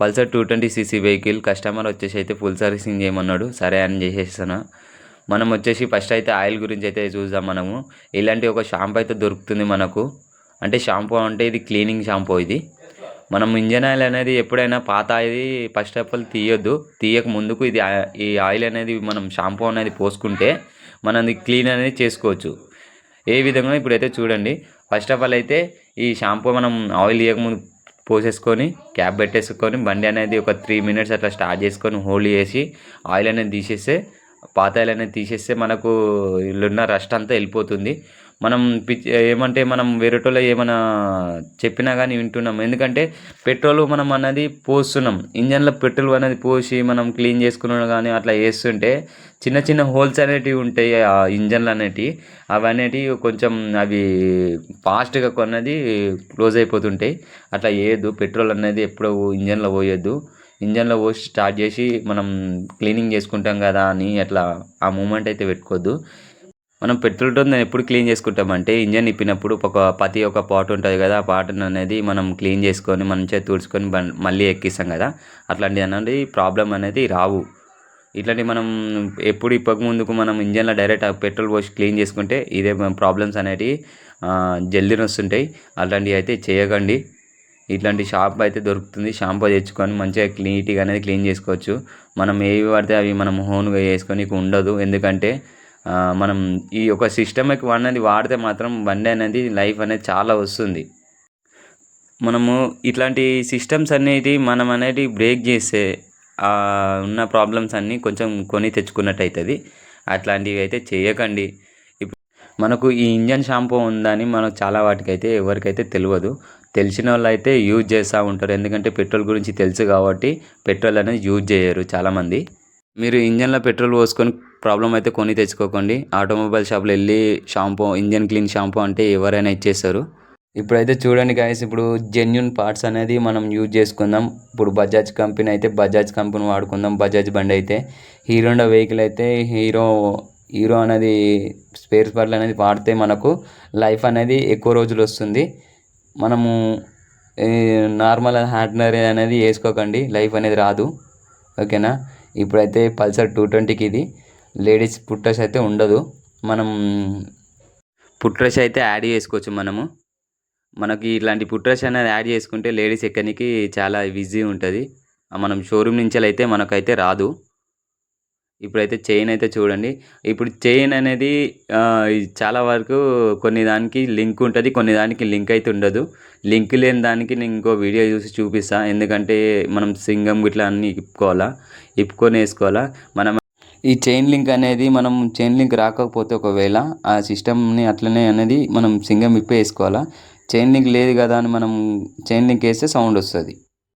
Pulsar two twenty CC vehicle customer వచ్చేసి అయితే full servicing చేయమన్నాడు. సరే అని చేసేస్తాను మనం వచ్చేసి ఫస్ట్ అయితే ఆయిల్ గురించి అయితే చూద్దాం మనము. ఇలాంటి ఒక షాంపూ అయితే దొరుకుతుంది మనకు. అంటే షాంపూ అంటే ఇది క్లీనింగ్ షాంపూ ఇది. మనం ఇంజన్ ఆయిల్ అనేది ఎప్పుడైనా పాత ఇది ఫస్ట్ ఆఫ్ ఆల్ తీయొద్దు. తీయక ముందుకు ఇది ఆ- ఈ ఆయిల్ అనేది మనం షాంపూ అనేది పోసుకుంటే మనం క్లీన్ అనేది చేసుకోవచ్చు. ఏ విధంగా ఇప్పుడైతే చూడండి. ఫస్ట్ ఆఫ్ ఆల్ అయితే ఈ షాంపూ మనం ఆయిల్ తీయకముందు పోసేసుకొని క్యాప్ పెట్టేసుకొని బండి అనేది ఒక త్రీ మినిట్స్ అట్లా స్టార్ట్ చేసుకొని హోల్డ్ చేసి ఆయిల్ అనేది తీసేస్తే పాత ఆయిల్ అనేది తీసేస్తే మనకు ఇల్లున్న రస్ట్ అంతా వెళ్ళిపోతుంది. మనం పిచ్ ఏమంటే మనం వేరేటోళ్ళు ఏమైనా చెప్పినా కానీ వింటున్నాం. ఎందుకంటే పెట్రోల్ మనం అనేది పోస్తున్నాం. ఇంజన్లో పెట్రోల్ అనేది పోసి మనం క్లీన్ చేసుకున్నాం కానీ అట్లా చేస్తుంటే చిన్న చిన్న హోల్స్ అనేటివి ఉంటాయి ఆ ఇంజన్లు అనేటివి అవి అనేటివి కొంచెం అవి ఫాస్ట్గా కొన్నది క్లోజ్ అయిపోతుంటాయి. అట్లా చేయొద్దు. పెట్రోల్ అనేది ఎప్పుడూ ఇంజన్లో పోయొద్దు. ఇంజన్లో పోసి స్టార్ట్ చేసి మనం క్లీనింగ్ చేసుకుంటాం కదా అని అట్లా ఆ మూమెంట్ అయితే పెట్టుకోవద్దు. మనం పెట్రోల్తో ఎప్పుడు క్లీన్ చేసుకుంటామంటే ఇంజన్ ఇప్పినప్పుడు ఒక ప్రతి ఒక పాటు ఉంటుంది కదా ఆ పాట్ అనేది మనం క్లీన్ చేసుకొని మంచిగా తుడుచుకొని మళ్ళీ ఎక్కిస్తాం కదా. అట్లాంటి అనేది ప్రాబ్లం అనేది రావు. ఇట్లాంటి మనం ఎప్పుడు ఇప్పక ముందుకు మనం ఇంజన్లో డైరెక్ట్ పెట్రోల్ పోసి క్లీన్ చేసుకుంటే ఇదే ప్రాబ్లమ్స్ అనేటివి జల్దీ వస్తుంటాయి. అలాంటివి అయితే చేయకండి. ఇట్లాంటి షాంపూ అయితే దొరుకుతుంది. షాంపూ తెచ్చుకొని మంచిగా నీట్గా అనేది క్లీన్ చేసుకోవచ్చు. మనం ఏవి పడితే అవి మనం హోన్గా చేసుకొని ఉండదు. ఎందుకంటే మనం ఈ యొక్క సిస్టమిక్ అనేది వాడితే మాత్రం బండి అనేది లైఫ్ అనేది చాలా వస్తుంది. మనము ఇట్లాంటి సిస్టమ్స్ అనేది మనం అనేది బ్రేక్ చేస్తే ఉన్న ప్రాబ్లమ్స్ అన్నీ కొంచెం కొని తెచ్చుకున్నట్టు అవుతుంది అట్లాంటివి అయితే చేయకండి. ఇప్పుడు మనకు ఈ ఇంజన్ షాంపూ ఉందని మనకు చాలా వాటికైతే ఎవరికైతే తెలియదు. తెలిసిన వాళ్ళు అయితే యూజ్ చేస్తూ ఉంటారు. ఎందుకంటే పెట్రోల్ గురించి తెలుసు కాబట్టి పెట్రోల్ అనేది యూజ్ చేయరు చాలామంది. మీరు ఇంజన్లో పెట్రోల్ పోసుకొని ప్రాబ్లం అయితే కొని తెచ్చుకోకండి. ఆటోమొబైల్ షాప్లో వెళ్ళి షాంపూ ఇంజన్ క్లీన్ షాంపూ అంటే ఎవరైనా ఇచ్చేస్తారు. ఇప్పుడైతే చూడండి గాయస్ ఇప్పుడు జెన్యున్ పార్ట్స్ అనేది మనం యూజ్ చేసుకుందాం. ఇప్పుడు బజాజ్ కంపెనీ అయితే బజాజ్ కంపెనీ వాడుకుందాం బజాజ్ బండి అయితే. హీరోండా వెహికల్ అయితే హీరో హీరో అనేది స్పేర్ పార్ట్లు అనేది వాడితే మనకు లైఫ్ అనేది ఎక్కువ రోజులు వస్తుంది. మనము నార్మల్ హార్డినరీ అనేది వేసుకోకండి లైఫ్ అనేది రాదు. ఓకేనా ఇప్పుడైతే పల్సర్ టూ ట్వంటీకి ఇది లేడీస్ పుట్టస్ అయితే ఉండదు. మనం పుట్రస్ అయితే యాడ్ చేసుకోవచ్చు మనము. మనకి ఇట్లాంటి పుట్రస్ అనేది యాడ్ చేసుకుంటే లేడీస్ ఎక్కడికి చాలా ఈజీ ఉంటుంది. మనం షోరూమ్ నుంచి అయితే మనకైతే రాదు. ఇప్పుడైతే చైన్ అయితే చూడండి. ఇప్పుడు చైన్ అనేది చాలా వరకు కొన్ని దానికి లింక్ ఉంటుంది కొన్ని దానికి లింక్ అయితే ఉండదు. లింక్ లేని దానికి నేను ఇంకో వీడియో చూసి చూపిస్తా. ఎందుకంటే మనం సింగం ఇట్లా అన్నీ ఇప్పుకోవాలా ఇప్పుకొని వేసుకోవాలా. మనం ఈ చైన్ లింక్ అనేది మనం చైన్ లింక్ రాకపోతే ఒకవేళ ఆ సిస్టమ్ని అట్లనే అనేది మనం సింగం ఇప్పేసుకోవాలా చైన్ లింక్ లేదు కదా అని మనం చైన్ లింక్ వేస్తే సౌండ్ వస్తుంది.